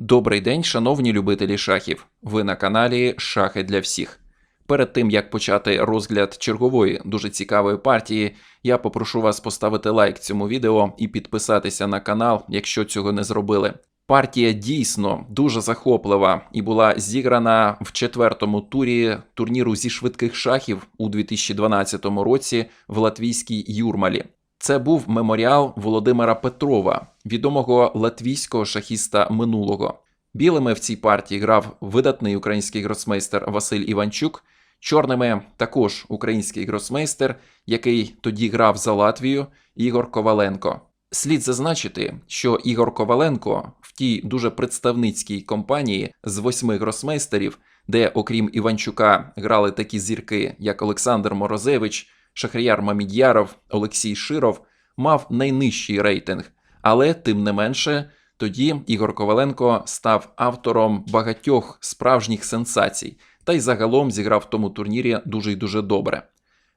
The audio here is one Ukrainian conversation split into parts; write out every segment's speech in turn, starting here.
Добрий день, шановні любителі шахів. Ви на каналі Шахи для всіх. Перед тим як почати розгляд чергової дуже цікавої партії, я попрошу вас поставити лайк цьому відео і підписатися на канал, якщо цього не зробили. Партія дійсно дуже захоплива і була зіграна в четвертому турі турніру зі швидких шахів у 2012 році в латвійській Юрмалі. Це був меморіал Володимира Петрова, відомого латвійського шахіста минулого. Білими в цій партії грав видатний український гросмейстер Василь Іванчук, чорними також український гросмейстер, який тоді грав за Латвію, Ігор Коваленко. Слід зазначити, що Ігор Коваленко в тій дуже представницькій компанії з восьми гросмейстерів, де, окрім Іванчука, грали такі зірки, як Олександр Морозевич, Шахрияр Мамід'яров, Олексій Широв, мав найнижчий рейтинг, але тим не менше. Тоді Ігор Коваленко став автором багатьох справжніх сенсацій та й загалом зіграв в тому турнірі дуже й дуже добре.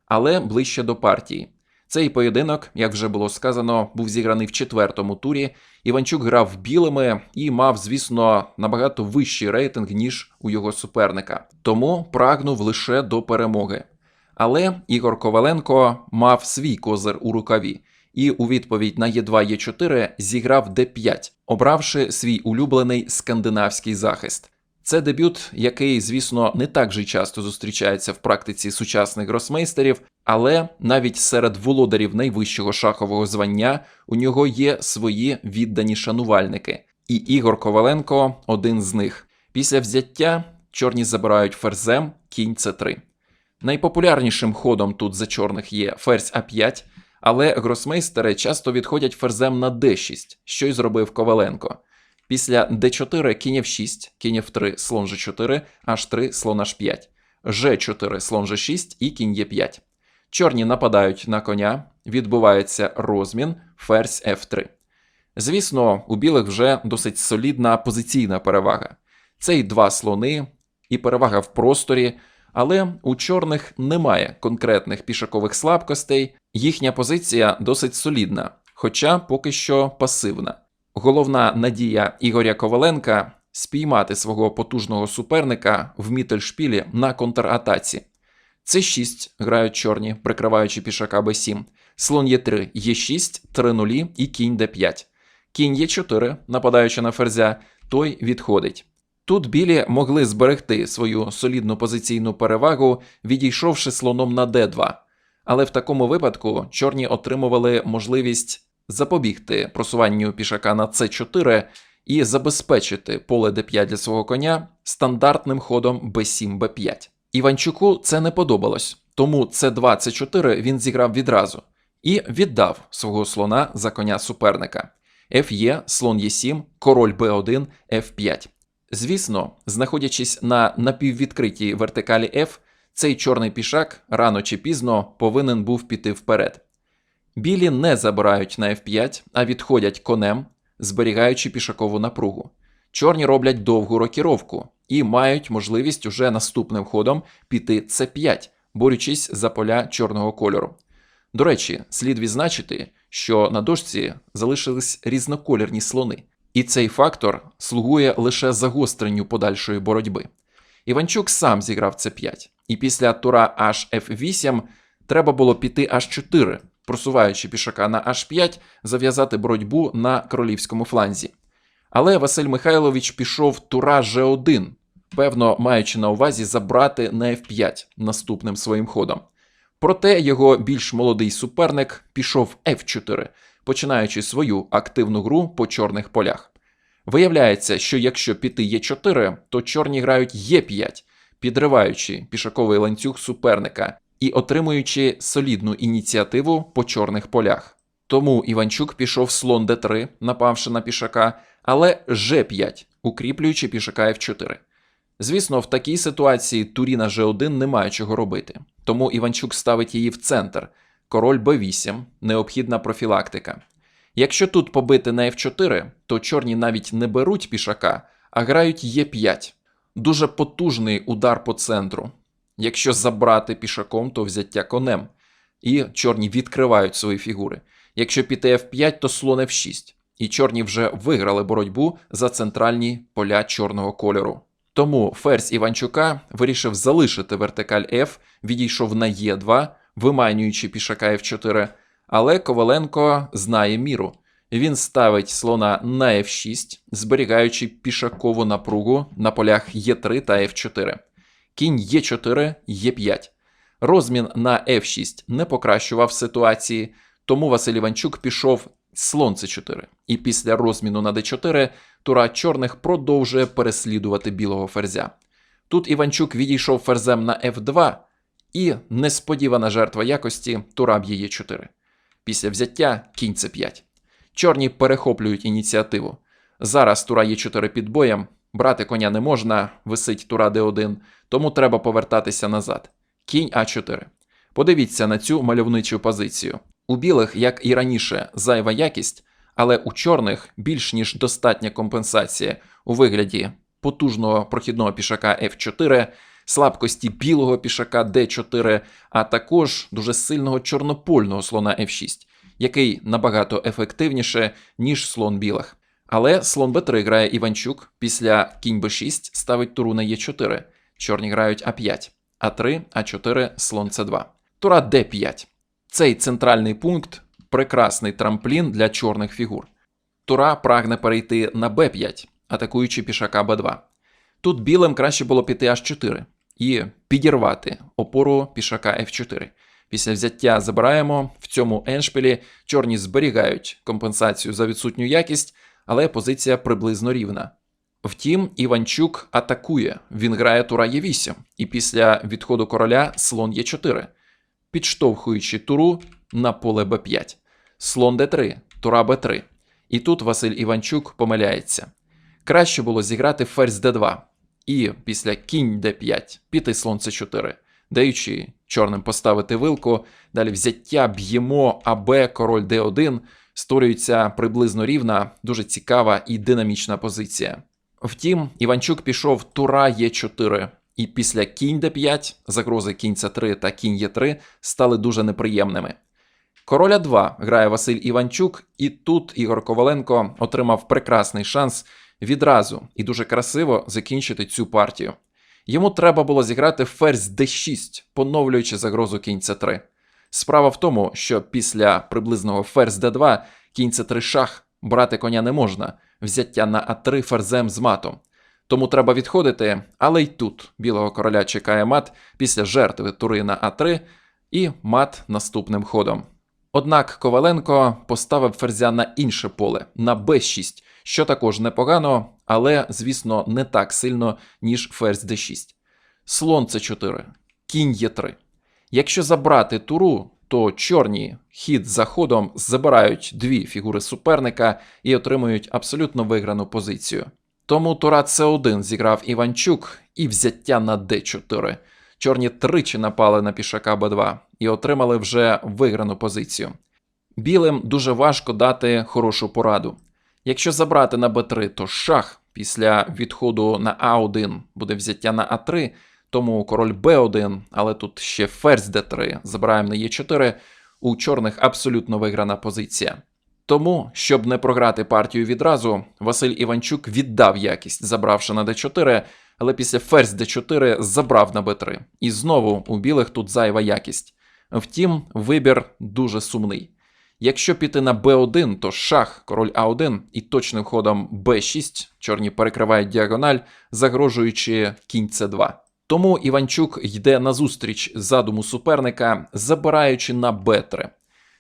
Але ближче до партії. Цей поєдинок, як вже було сказано, був зіграний в четвертому турі. Іванчук грав білими і мав, звісно, набагато вищий рейтинг, ніж у його суперника, тому прагнув лише до перемоги. Але Ігор Коваленко мав свій козир у рукаві і у відповідь на Е2 Е4 зіграв Д5, обравши свій улюблений скандинавський захист. Це дебют, який, звісно, не так же часто зустрічається в практиці сучасних гросмейстерів, але навіть серед володарів найвищого шахового звання у нього є свої віддані шанувальники, і Ігор Коваленко один з них. Після взяття чорні забирають ферзем, кінь С3. Найпопулярнішим ходом тут за чорних є ферзь А5, але гросмейстери часто відходять ферзем на d6, що й зробив Коваленко. Після d4 кінь f6, кінь f3, слон g4, h3, слон h5, g4, слон g6 і кінь e5. Чорні нападають на коня, відбувається розмін, ферзь f3. Звісно, у білих вже досить солідна позиційна перевага. Це й два слони, і перевага в просторі, але у чорних немає конкретних пішакових слабкостей, їхня позиція досить солідна, хоча поки що пасивна. Головна надія Ігоря Коваленка спіймати свого потужного суперника в мітельшпілі на контратаці. Це 6 грають чорні, прикриваючи пішака Б7, слон Е3, Е6, 3 нулі і кінь Д5. Кінь Е4, нападаючи на ферзя, той відходить. Тут білі могли зберегти свою солідну позиційну перевагу, відійшовши слоном на d2. Але в такому випадку чорні отримували можливість запобігти просуванню пішака на c4 і забезпечити поле d5 для свого коня стандартним ходом b7 b5. Іванчуку це не подобалось, тому c2 c4 він зіграв відразу і віддав свого слона за коня суперника. Ф'є, слон Е7, король Б1, Ф5. Звісно, знаходячись на напіввідкритій вертикалі F, цей чорний пішак рано чи пізно повинен був піти вперед. Білі не забирають на F5, а відходять конем, зберігаючи пішакову напругу. Чорні роблять довгу рокіровку і мають можливість уже наступним ходом піти C5, борючись за поля чорного кольору. До речі, слід відзначити, що на дошці залишились різнокольорні слони. І цей фактор слугує лише загостренню подальшої боротьби. Іванчук сам зіграв С5, і після тура HF8 треба було піти H4, просуваючи пішака на H5, зав'язати боротьбу на королівському фланзі. Але Василь Михайлович пішов тура G1, певно маючи на увазі забрати на F5 наступним своїм ходом. Проте його більш молодий суперник пішов F4 починаючи свою активну гру по чорних полях. Виявляється, що якщо піти Е4, то чорні грають Е5, підриваючи пішаковий ланцюг суперника і отримуючи солідну ініціативу по чорних полях. Тому Іванчук пішов слон d3, напавши на пішака, але G5, укріплюючи пішака F4. Звісно, в такій ситуації турі на G1 немає чого робити, тому Іванчук ставить її в центр, король b8, необхідна профілактика. Якщо тут побити на f4, то чорні навіть не беруть пішака, а грають e5. Дуже потужний удар по центру. Якщо забрати пішаком, то взяття конем. І чорні відкривають свої фігури. Якщо піти f5, то слон f6. і чорні вже виграли боротьбу за центральні поля чорного кольору. Тому ферзь Іванчука вирішив залишити вертикаль F, відійшов на Е2, виманюючи пішака F4, але Коваленко знає міру. Він ставить слона на F6, зберігаючи пішакову напругу на полях Е3 та F4. Кінь Е4, Е5. Розмін на F6 не покращував ситуації, тому Василь Іванчук пішов слон С4. І після розміну на d4 тура чорних продовжує переслідувати білого ферзя. Тут Іванчук відійшов ферзем на F2, і несподівана жертва якості тура б'є Е4. Після взяття кінь С5. Чорні перехоплюють ініціативу. Зараз тура Е4 під боєм, брати коня не можна, висить тура Д1, тому треба повертатися назад. Кінь А4. Подивіться на цю мальовничу позицію. У білих, як і раніше, зайва якість, але у чорних більш ніж достатня компенсація у вигляді потужного прохідного пішака F4, слабкості білого пішака D4, а також дуже сильного чорнопольного слона F6, який набагато ефективніше, ніж слон білих. Але слон b3 грає Іванчук, після кінь b6 ставить туру на e4, чорні грають а5, а3, а4, слон c2. Тура d5. Цей центральний пункт прекрасний трамплін для чорних фігур. Тура прагне перейти на b5, атакуючи пішака b2. Тут білим краще було піти h4 і підірвати опору пішака f4. Після взяття забираємо в цьому еншпілі чорні зберігають компенсацію за відсутню якість, але позиція приблизно рівна. Втім, Іванчук атакує, він грає тура Е8, і після відходу короля слон Е4, підштовхуючи туру на поле Б5, слон Д3, тура Б3. І тут Василь Іванчук помиляється. Краще було зіграти ферзь Д2, і після кінь Д5 піти слон С4, даючи чорним поставити вилку, далі взяття б'ємо АБ, король Д1, створюється приблизно рівна, дуже цікава і динамічна позиція. Втім, Іванчук пішов тура Е4, і після кінь Д5 загрози кінь С3 та кінь Е3 стали дуже неприємними. Короля 2 грає Василь Іванчук, і тут Ігор Коваленко отримав прекрасний шанс відразу і дуже красиво закінчити цю партію. Йому треба було зіграти ферзь d6, поновлюючи загрозу кінь c3. Справа в тому, що після приблизного ферзь d2 кінь c3 шах брати коня не можна, взяття на а3 ферзем з матом. Тому треба відходити, але й тут білого короля чекає мат після жертви тури на а3 і мат наступним ходом. Однак Коваленко поставив ферзя на інше поле, на b6, що також непогано, але, звісно, не так сильно, ніж ферзь d6. Слон c4, кінь e3. Якщо забрати туру, то чорні хід за ходом забирають дві фігури суперника і отримують абсолютно виграну позицію. Тому тура c1 зіграв Іванчук і взяття на d4. Чорні тричі напали на пішака b2 і отримали вже виграну позицію. Білим дуже важко дати хорошу пораду. Якщо забрати на b3, то шах після відходу на а1 буде взяття на а3, тому король b1, але тут ще ферзь d3, забираємо на e4, у чорних абсолютно виграна позиція. Тому, щоб не програти партію відразу, Василь Іванчук віддав якість, забравши на d4, але після ферзь d4 забрав на b3. І знову у білих тут зайва якість. Втім, вибір дуже сумний. Якщо піти на b1, то шах, король а1 і точним ходом b6 чорні перекривають діагональ, загрожуючи кінь c2. Тому Іванчук йде назустріч задуму суперника, забираючи на b3.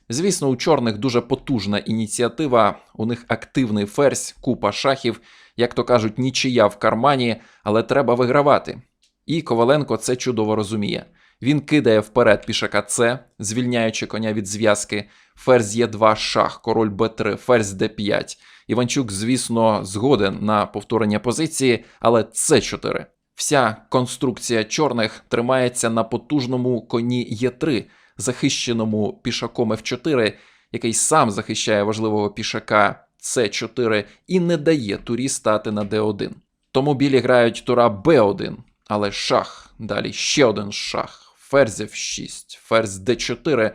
Звісно, у чорних дуже потужна ініціатива, у них активний ферзь, купа шахів, як то кажуть, нічия в кармані, але треба вигравати. І Коваленко це чудово розуміє. Він кидає вперед пішака С, звільняючи коня від зв'язки, ферзь Е2 шах, король Б3, ферзь Д5. Іванчук, звісно, згоден на повторення позиції, але С4. Вся конструкція чорних тримається на потужному коні Е3, захищеному пішаком F4, який сам захищає важливого пішака С4 і не дає турі стати на Д1. Тому білі грають тура Б1, але шах, далі ще один шах, ферзь F6, ферзь D4,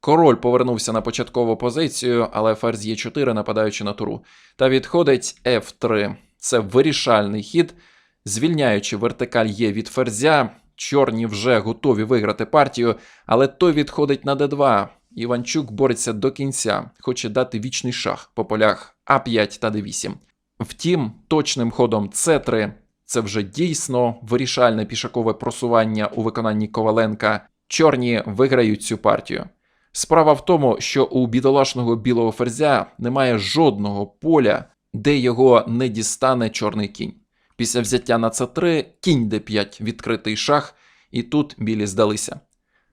Король повернувся на початкову позицію, але ферзь Е4 нападаючи на туру. Та відходить F3. Це вирішальний хід. Звільняючи вертикаль Є від ферзя, чорні вже готові виграти партію, але той відходить на d2. Іванчук бореться до кінця, хоче дати вічний шах по полях А5 та d8. Втім, точним ходом С3 це вже дійсно вирішальне пішакове просування у виконанні Коваленка. Чорні виграють цю партію. Справа в тому, що у бідолашного білого ферзя немає жодного поля, де його не дістане чорний кінь. Після взяття на С3 кінь d5 відкритий шах, і тут білі здалися.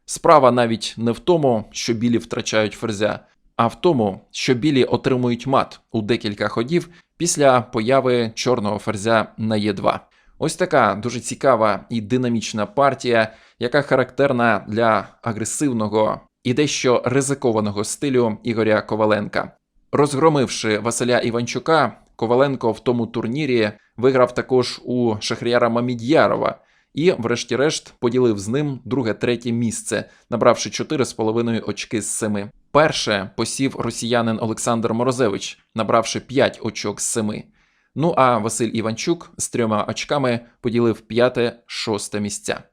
Справа навіть не в тому, що білі втрачають ферзя, а в тому, що білі отримують мат у декілька ходів після появи чорного ферзя на Е2. Ось така дуже цікава і динамічна партія, яка характерна для агресивного і дещо ризикованого стилю Ігоря Коваленка. Розгромивши Василя Іванчука, Коваленко в тому турнірі виграв також у Шахріяра Мамід'ярова і, врешті-решт, поділив з ним друге-третє місце, набравши 4,5 очки з 7. Перше посів росіянин Олександр Морозевич, набравши 5 очок з 7. Ну а Василь Іванчук з трьома очками поділив п'яте-шосте місця.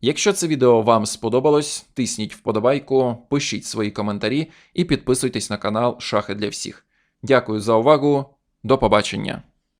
Якщо це відео вам сподобалось, тисніть вподобайку, пишіть свої коментарі і підписуйтесь на канал Шахи для всіх. Дякую за увагу, до побачення!